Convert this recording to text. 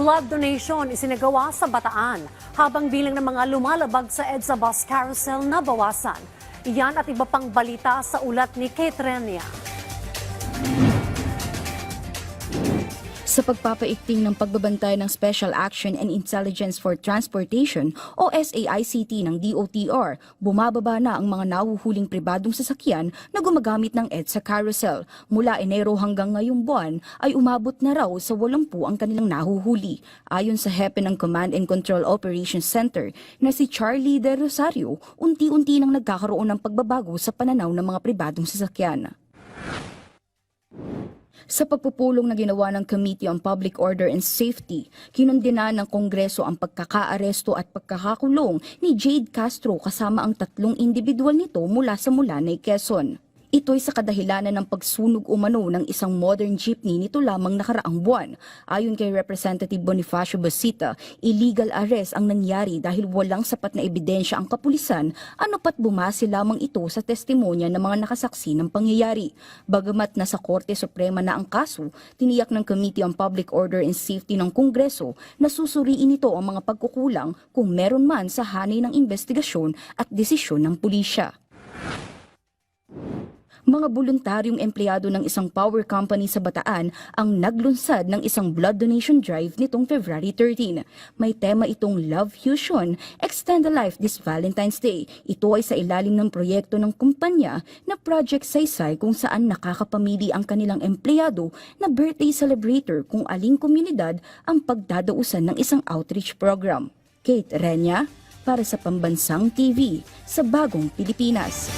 blood donation isinagawa sa Bataan habang bilang ng mga lumalabag sa EDSA bus carousel na bawasan. Iyan at iba pang balita sa ulat ni Kate Renia. Sa pagpapaikting ng pagbabantay ng Special Action and Intelligence for Transportation o SAICT ng DOTR, bumababa na ang mga nahuhuling pribadong sasakyan na gumagamit ng EDSA carousel. Mula Enero hanggang ngayong buwan ay umabot na raw sa 80 ang kanilang nahuhuli. Ayon sa hepe ng Command and Control Operations Center na si Charlie De Rosario, unti-unti nang nagkakaroon ng pagbabago sa pananaw ng mga pribadong sasakyan. Sa pagpupulong na ginawa ng Committee on Public Order and Safety, kinundina ng Kongreso ang pagkakaaresto at pagkakakulong ni Jade Castro kasama ang tatlong individual nito mula sa Mulanay, Quezon. Ito'y sa kadahilanan ng pagsunog umano ng isang modern jeepney nito lamang nakaraang buwan. Ayon kay Representative Bonifacio Basita, illegal arrest ang nangyari dahil walang sapat na ebidensya ang kapulisan ano pat bumase lamang ito sa testimonya ng mga nakasaksi ng pangyayari. Bagamat nasa Korte Suprema na ang kaso, tiniyak ng Committee on Public Order and Safety ng Kongreso na susuriin ito ang mga pagkukulang kung meron man sa hanay ng investigasyon at desisyon ng pulisya mga voluntaryong empleyado ng isang power company sa Bataan ang naglunsad ng isang blood donation drive nitong February 13. May tema itong Love Fusion, Extend the Life this Valentine's Day. Ito ay sa ilalim ng proyekto ng kumpanya na Project Saysay kung saan nakakapamili ang kanilang empleyado na birthday celebrator kung aling komunidad ang pagdadausan ng isang outreach program. Kate Renya, para sa Pambansang TV sa Bagong Pilipinas.